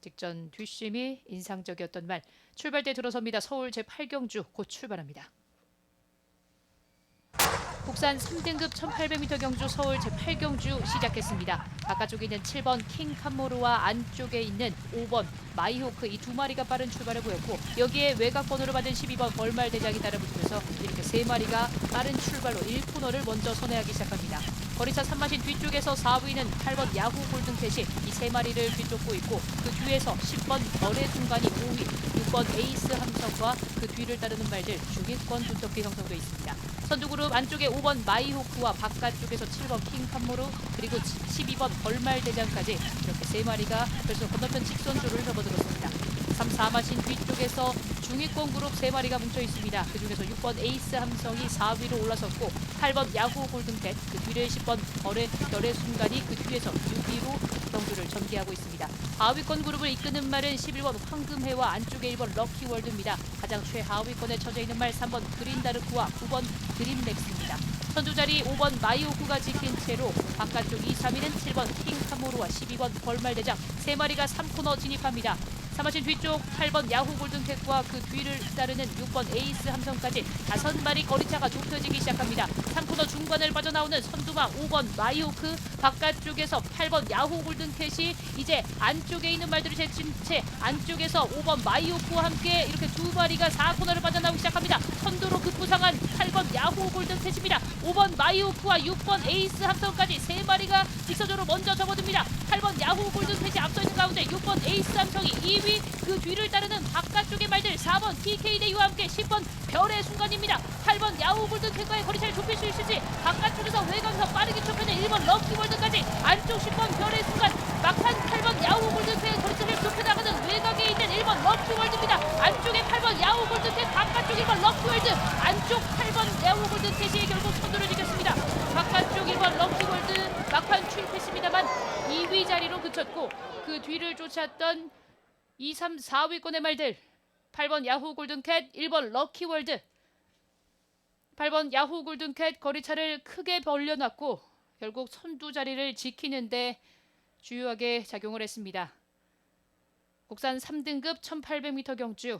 직전 뒷심이 인상적이었던 말. 출발대 들어섭니다. 서울 제8경주 곧 출발합니다. 국산 3등급 1800m 경주 서울 제8경주 시작했습니다. 바깥쪽에 있는 7번 킹 캄모르와 안쪽에 있는 5번 마이호크 이 두 마리가 빠른 출발을 보였고 여기에 외곽 번호를 받은 12번 벌말 대장이 따라붙으면서 이렇게 세 마리가 빠른 출발로 1코너를 먼저 선회하기 시작합니다. 거리차 3마신 뒤쪽에서 4위는 8번 야후 골든캣이 이 세 마리를 뒤쫓고 있고 그 뒤에서 10번 벌의 순간이 5위, 6번 에이스 함성과 그 뒤를 따르는 말들 중위권 분석기 형성돼 있습니다. 선두그룹 안쪽에 5번 마이호크와 바깥쪽에서 7번 킹캄모르 그리고 12번 벌말 대장까지 이렇게 세 마리가 벌써 건너편 직선주를 접어들었습니다. 3, 4마신 뒤쪽에서 중위권 그룹 세 마리가 뭉쳐 있습니다. 그 중에서 6번 에이스 함성이 4위로 올라섰고 8번 야후 골든캣 그 뒤를 10번 벌의 별의 순간이 그 뒤에서 6위로 경주를 전개하고 있습니다. 4위권 그룹을 이끄는 말은 11번 황금해와 안쪽에 1번 럭키월드입니다. 가장 최하위권에 처져 있는 말 3번 그린다르크와 9번 드림맥스입니다. 선두 자리 5번 마이오쿠가 지킨 채로 바깥쪽 2, 3위는 7번 킹카모르와 12번 벌말대장 세 마리가 3코너 진입합니다. 3마신 뒤쪽 8번 야후 골든캣과 그 뒤를 따르는 6번 에이스 함성까지 다섯 마리 거리차가 좁혀지기 시작합니다. 3코너 중간을 빠져나오는 선두마 5번 마이오크 바깥쪽에서 8번 야후 골든캣이 이제 안쪽에 있는 말들을 제친 채 안쪽에서 5번 마이오크와 함께 이렇게 두 마리가 4코너를 빠져나오기 시작합니다. 8번 야후 골든캣입니다. 5번 마이오크와 6번 에이스 함성까지 세 마리가 직선적으로 먼저 접어듭니다. 8번 야후 골든캣이 앞서 있는 가운데 6번 에이스 함성이 2위 그 뒤를 따르는 바깥쪽의 말들 4번 TK 대유와 함께 10번 별의 순간입니다. 8번 야후 골든캣과의 거리 차를 좁힐 수 있을지 바깥쪽에서 외곽에서 빠르게 좁혀낸 1번 럭키월드까지 안쪽 10번 별의 순간 막판 8번 야후 골든캣의 거리차를 좁혀나가는 외곽에 있는 1번 럭키월드입니다. 안쪽에 8번 야후 골든캣 바깥쪽 1번 럭키월드 안쪽 8번 야후 골든캣이 결국 선두를 지켰습니다. 바깥쪽 1번 럭키월드 막판 출입했습니다만 2위 자리로 그쳤고 그 뒤를 쫓았던 2, 3, 4위권의 말들 8번 야후 골든캣 1번 럭키월드 8번 야후 골든캣 거리차를 크게 벌려놨고 결국 선두 자리를 지키는데 주요하게 작용을 했습니다. 국산 3등급 1800m 경주